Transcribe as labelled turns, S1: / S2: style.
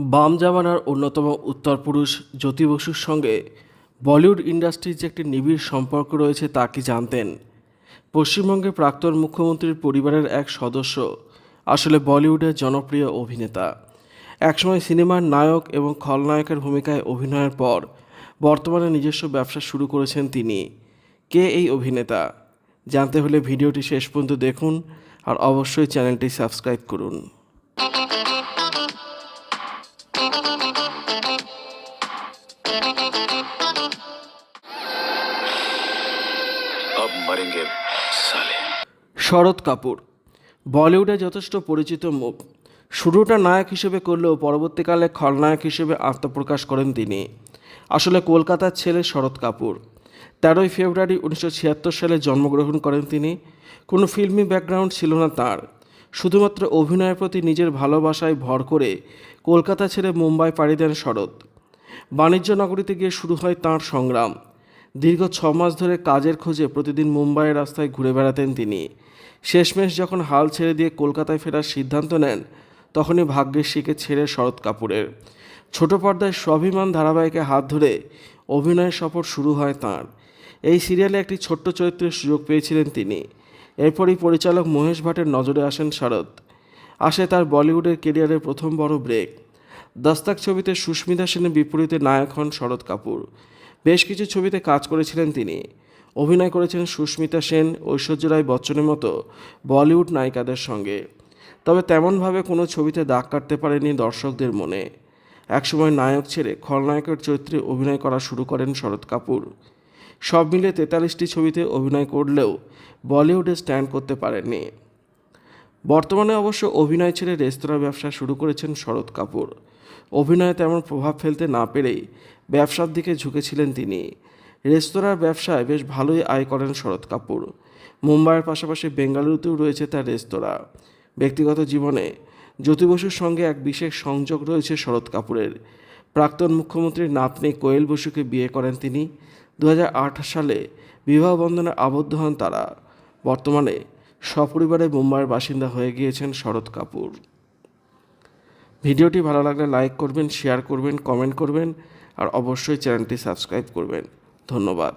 S1: বাম জামানার অন্যতম উত্তরপুরুষ জ্যোতি বসুর সঙ্গে বলিউড ইন্ডাস্ট্রির যে একটি নিবিড় সম্পর্ক রয়েছে তা কি জানতেন? পশ্চিমবঙ্গের প্রাক্তন মুখ্যমন্ত্রীর পরিবারের এক সদস্য, আসলে বলিউডের জনপ্রিয় অভিনেতা। একসময় সিনেমার নায়ক এবং খলনায়কের ভূমিকায় অভিনয়ের পর বর্তমানে নিজস্ব ব্যবসা শুরু করেছেন তিনি। কে এই অভিনেতা? জানতে হলে ভিডিওটি শেষ পর্যন্ত দেখুন আর অবশ্যই চ্যানেলটি সাবস্ক্রাইব করুন। শরৎ কাপুর, বলিউডে যথেষ্ট পরিচিত মুখ। শুরুটা নায়ক হিসেবে করলেও পরবর্তীকালে খলনায়ক হিসেবে আত্মপ্রকাশ করেন তিনি। আসলে কলকাতার ছেলে শরৎ কাপুর। তেরোই ফেব্রুয়ারি উনিশশো ছিয়াত্তর সালে জন্মগ্রহণ করেন তিনি। কোনো ফিল্মি ব্যাকগ্রাউন্ড ছিল না তার। শুধুমাত্র অভিনয়ের প্রতি নিজের ভালোবাসায় ভর করে কলকাতা ছেড়ে মুম্বাই পাড়ি দেন শরৎ। বাণিজ্য নগরীতে গিয়ে শুরু হয় তাঁর সংগ্রাম। দীর্ঘ ছ মাস ধরে কাজের খোঁজে প্রতিদিন মুম্বাইয়ের রাস্তায় ঘুরে বেড়াতেন তিনি। শেষমেশ যখন হাল ছেড়ে দিয়ে কলকাতায় ফেরার সিদ্ধান্ত নেন, তখনই ভাগ্যের শিখে ছেড়ে শরৎ কাপুরের। ছোট পর্দায় স্বাভিমান ধারাবাহিকে হাত ধরে অভিনয়ের সফর শুরু হয় তাঁর। এই সিরিয়ালে একটি ছোট্ট চরিত্রের সুযোগ পেয়েছিলেন তিনি। এরপরই পরিচালক মহেশ ভাটের নজরে আসেন শরৎ আসে তার বলিউডের কেরিয়ারের প্রথম বড় ব্রেক। দস্তাক ছবিতে সুস্মিতা সেনের বিপরীতে নায়ক হন শরৎ কাপুর। বেশ কিছু ছবিতে কাজ করেছিলেন তিনি। অভিনয় করেছেন সুস্মিতা সেন, ঐশ্বর্য রায় বচ্চনের মতো বলিউড নায়িকাদের সঙ্গে। তবে তেমনভাবে কোনো ছবিতে দাগ কাটতে পারেনি দর্শকদের মনে। একসময় নায়ক ছেড়ে খলনায়কের চরিত্রে অভিনয় করা শুরু করেন শরৎ কাপুর। সব মিলে তেতাল্লিশটি ছবিতে অভিনয় করলেও বলিউডে স্ট্যান্ড করতে পারেননি। বর্তমানে অবশ্য অভিনয় ছেড়ে রেস্তোরাঁ ব্যবসা শুরু করেছেন শরৎ কাপুর। অভিনয়ে তেমন প্রভাব ফেলতে না পেরেই ব্যবসার দিকে ঝুঁকেছিলেন তিনি। রেস্তোরাঁর ব্যবসায় বেশ ভালোই আয় করেন শরৎ কাপুর। মুম্বাইয়ের পাশাপাশি বেঙ্গালুরুতেও রয়েছে তার রেস্তোরাঁ। ব্যক্তিগত জীবনে জ্যোতি বসুর সঙ্গে এক বিশেষ সংযোগ রয়েছে শরৎ কাপুরের। প্রাক্তন মুখ্যমন্ত্রীর নাতনি কোয়েল বসুকে বিয়ে করেন তিনি। দু সালে বিবাহ বন্ধনে আবদ্ধ হন তারা। বর্তমানে সপরিবারে মুম্বাইয়ের বাসিন্দা হয়ে গিয়েছেন শরৎ কাপুর। ভিডিওটি ভালো লাগলে লাইক করবেন, শেয়ার করবেন, কমেন্ট করবেন, আর অবশ্যই চ্যানেলটি সাবস্ক্রাইব করবেন। ধন্যবাদ।